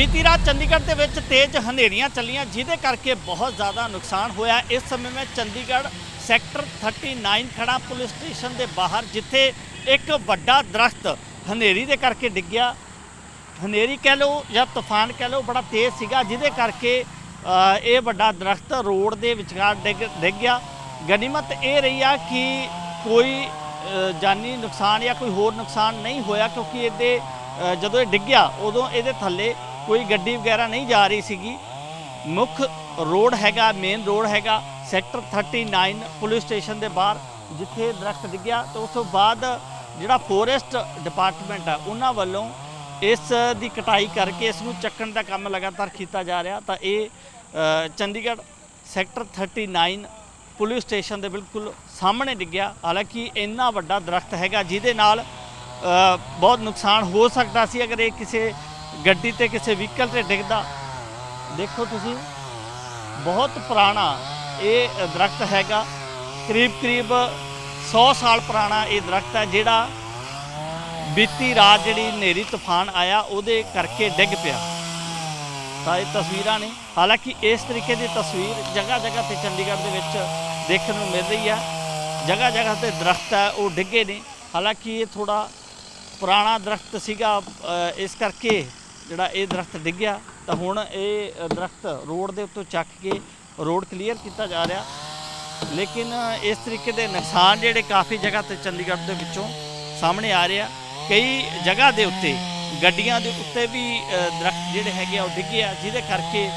ਬੀਤੀ ਰਾਤ ਚੰਡੀਗੜ੍ਹ ਦੇ ਵਿੱਚ ਤੇਜ਼ ਹਨੇਰੀਆਂ ਚੱਲੀਆਂ, ਜਿਹਦੇ ਕਰਕੇ ਬਹੁਤ ਜ਼ਿਆਦਾ ਨੁਕਸਾਨ ਹੋਇਆ। ਇਸ ਸਮੇਂ ਮੈਂ ਚੰਡੀਗੜ੍ਹ ਸੈਕਟਰ 39 ਖੜਾ ਪੁਲਿਸ ਸਟੇਸ਼ਨ ਦੇ ਬਾਹਰ, ਜਿੱਥੇ ਇੱਕ ਵੱਡਾ ਦਰਖਤ ਹਨੇਰੀ ਦੇ ਕਰਕੇ ਡਿੱਗਿਆ। ਹਨੇਰੀ ਕਹਿ ਲਓ ਜਾਂ ਤੂਫਾਨ ਕਹਿ ਲਓ, ਬੜਾ ਤੇਜ਼ ਸੀਗਾ, ਜਿਹਦੇ ਕਰਕੇ ਇਹ ਵੱਡਾ ਦਰਖਤ ਰੋਡ ਦੇ ਵਿਚਕਾਰ ਡਿੱਗ ਡਿੱਗ ਗਿਆ। ਗਨੀਮਤ ਇਹ ਰਹੀ ਆ ਕਿ ਕੋਈ ਜਾਨੀ ਨੁਕਸਾਨ ਜਾਂ ਕੋਈ ਹੋਰ ਨੁਕਸਾਨ ਨਹੀਂ ਹੋਇਆ, ਕਿਉਂਕਿ ਇਹਦੇ ਜਦੋਂ ਇਹ ਡਿੱਗਿਆ ਉਦੋਂ ਇਹਦੇ ਥੱਲੇ ਕੋਈ ਗੱਡੀ ਵਗੈਰਾ ਨਹੀਂ ਜਾ ਰਹੀ ਸੀਗੀ। ਮੁੱਖ ਰੋਡ ਹੈਗਾ ਮੇਨ ਰੋਡ ਹੈਗਾ ਸੈਕਟਰ 39 ਪੁਲਿਸ ਸਟੇਸ਼ਨ ਦੇ ਬਾਹਰ, ਜਿੱਥੇ ਇਹ ਦਰਖਤ ਡਿੱਗਿਆ ਤੇ ਉਸ ਤੋਂ ਬਾਅਦ ਜਿਹੜਾ ਫੋਰੈਸਟ ਡਿਪਾਰਟਮੈਂਟ ਆ, ਉਹਨਾਂ ਵੱਲੋਂ ਇਸ ਦੀ ਕਟਾਈ ਕਰਕੇ ਇਸ ਨੂੰ ਚੱਕਣ ਦਾ ਕੰਮ ਲਗਾਤਾਰ ਕੀਤਾ ਜਾ ਰਿਹਾ। ਤਾਂ ਇਹ ਚੰਡੀਗੜ੍ਹ ਸੈਕਟਰ 39 ਪੁਲਿਸ ਸਟੇਸ਼ਨ ਦੇ ਬਿਲਕੁਲ ਸਾਹਮਣੇ ਡਿੱਗਿਆ। ਹਾਲਾਂਕਿ ਇੰਨਾ ਵੱਡਾ ਦਰਖਤ ਹੈਗਾ, ਜਿਹਦੇ ਨਾਲ ਬਹੁਤ ਨੁਕਸਾਨ ਹੋ ਸਕਦਾ ਸੀ। ਅਗਰ ਇਹ ਕਿਸੇ ਗੱਡੀ ਤੇ ਕਿਸੇ ਵਹੀਕਲ ਤੇ ਡਿੱਗਦਾ। ਦੇਖੋ ਤੁਸੀਂ, ਬਹੁਤ ਪੁਰਾਣਾ ਇਹ ਦਰਖਤ ਹੈਗਾ। ਕਰੀਬ ਕਰੀਬ 100 ਸਾਲ ਪੁਰਾਣਾ ਇਹ ਦਰਖਤ ਹੈ, ਜਿਹੜਾ ਬੀਤੀ ਰਾਤ ਜਿਹੜੀ ਹਨੇਰੀ ਤੂਫਾਨ ਆਇਆ, ਉਹਦੇ ਕਰਕੇ ਡਿੱਗ ਪਿਆ। ਤਾਂ ਇਹ ਤਸਵੀਰਾਂ ਨੇ। ਹਾਲਾਂਕਿ ਇਸ ਤਰੀਕੇ ਦੀ ਤਸਵੀਰ ਜਗ੍ਹਾ ਜਗ੍ਹਾ ਤੇ ਚੰਡੀਗੜ੍ਹ ਦੇ ਵਿੱਚ ਦੇਖਣ ਨੂੰ ਮਿਲ ਰਹੀ ਹੈ। ਜਗ੍ਹਾ ਜਗ੍ਹਾ ਤੇ ਦਰਖਤ ਹੈ, ਉਹ ਡਿੱਗੇ ਨੇ। ਹਾਲਾਂਕਿ ਇਹ ਥੋੜਾ ਪੁਰਾਣਾ ਦਰਖਤ ਸੀਗਾ ਇਸ ਕਰਕੇ ਜਿਹੜਾ ਇਹ ਦਰਖਤ ਡਿੱਗਿਆ ਤਾਂ ਹੁਣ ਇਹ ਅ, ਦਰਖਤ ਰੋਡ ਦੇ ਉੱਤੋਂ ਚੱਕ ਕੇ ਰੋਡ ਕਲੀਅਰ ਕੀਤਾ ਜਾ ਰਿਹਾ। ਲੇਕਿਨ ਇਸ ਤਰੀਕੇ ਦੇ ਨੁਕਸਾਨ ਜਿਹੜੇ ਕਾਫੀ ਜਗ੍ਹਾ ਤੇ ਚੰਡੀਗੜ੍ਹ ਦੇ ਵਿੱਚੋਂ ਸਾਹਮਣੇ ਆ ਰਿਹਾ ਕਈ ਜਗ੍ਹਾ ਦੇ ਉੱਤੇ ਗੱਡੀਆਂ ਦੇ ਉੱਤੇ ਵੀ ਅ, ਦਰਖਤ ਜਿਹੜੇ ਹੈਗੇ ਆ ਉਹ ਡਿੱਗੇ ਆ ਜਿਹਦੇ ਕਰਕੇ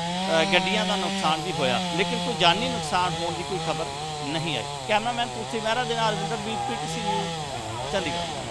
ਗੱਡੀਆਂ ਦਾ ਨੁਕਸਾਨ ਵੀ ਹੋਇਆ। ਲੇਕਿਨ ਕੋਈ ਜਾਨੀ ਨੁਕਸਾਨ ਹੋਣ ਦੀ ਕੋਈ ਖਬਰ ਨਹੀਂ ਆਈ। ਕੈਮਰਾਮੈਨ ਤੁਲਸੀ ਮਹਿਰਾ ਦੇ ਨਾਲ ਰਵਿੰਦਰ ਬੀਟ ਨਿਊਜ਼ ਚੰਡੀਗੜ੍ਹ।